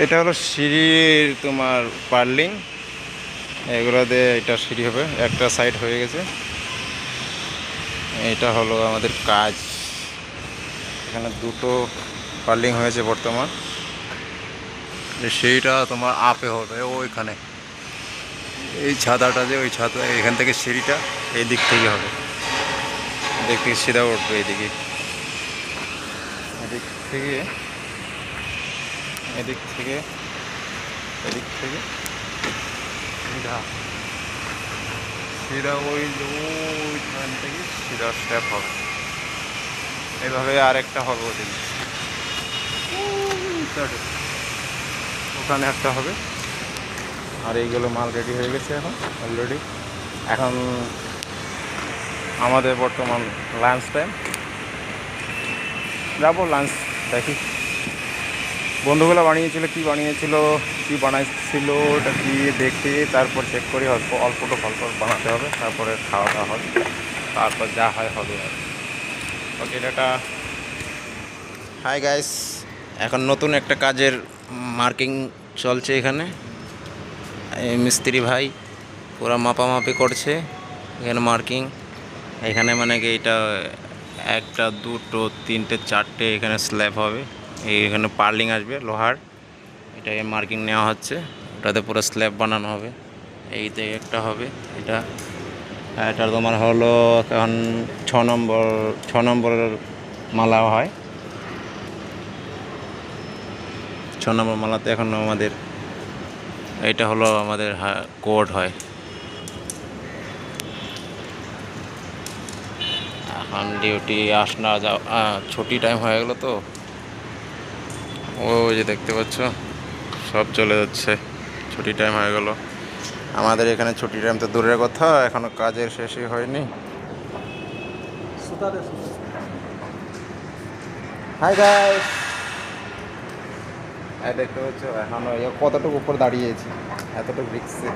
এটা হলো সিঁড়ির তোমার পার্লিং। এগুলো দিয়ে এটা সিঁড়ি হবে, একটা সাইড হয়ে গেছে। এটা হলো আমাদের কাজ। এখানে দুটো পার্লিং হয়েছে বর্তমান। সেইটা তোমার আপে হবে, ওইখানে। এই ছাদাটা যে, ওই ছাদা এখান থেকে সিঁড়িটা এই দিক থেকে হবে। এদিক থেকে সিধা উঠবে এইদিকে এদিক থেকে এদিক থেকে এদিক থেকে। সিধা। সিধা ওই ওইখান থেকে সিধা স্ট্যাপ হবে। এইভাবে আরেকটা হবে ওদিন। ওখানে একটা হবে। আর এইগুলো মাল রেডি হয়ে গেছে এখন অলরেডি এখন আমাদের বর্তমান লাঞ্চ টাইম যাব লাঞ্চ দেখি। বন্ধুগুলো বানিয়েছিল, কি বানিয়েছিল, কি বানাইছিল, ওটা কি দেখে তারপর চেক করি, অল্প অল্প বানাতে হবে, তারপরে খাওয়া দাওয়া হবে, তারপর যা হয় হবে আর ওকে এটা হাই গাইস এখন নতুন একটা কাজের মার্কিং চলছে এখানে। মিস্ত্রি ভাই পুরো মাপামাপি করছে এখানে মার্কিং এখানে মানে কি এটা একটা, দুটো, তিনটে, চারটে এখানে স্ল্যাব হবে। এখানে পার্লিং আসবে লোহার। এটা মার্কিং নেওয়া হচ্ছে। ওটাতে পুরো স্ল্যাব বানানো হবে। এইতে একটা হবে এটা। এটা তোমার হলো এখন ছ নম্বর ছ নম্বরের মালা হয়। ছ নম্বর মালাতে এখন আমাদের এটা হলো আমাদের কোড হয়। এখন ডিউটি আসনা যাও আহ, ছুটি টাইম হয়ে গেলো তো। ওই যে দেখতে পাচ্ছ, সব চলে যাচ্ছে। ছুটি টাইম হয়ে গেল। আমাদের এখানে ছুটি টাইম তো দূরের কথা, এখনও কাজের শেষই হয়নি। হাই গাইস দেখতে পাচ্ছ, এখনও কতটুকু উপর দাঁড়িয়েছি, এতটুকু রিক্সে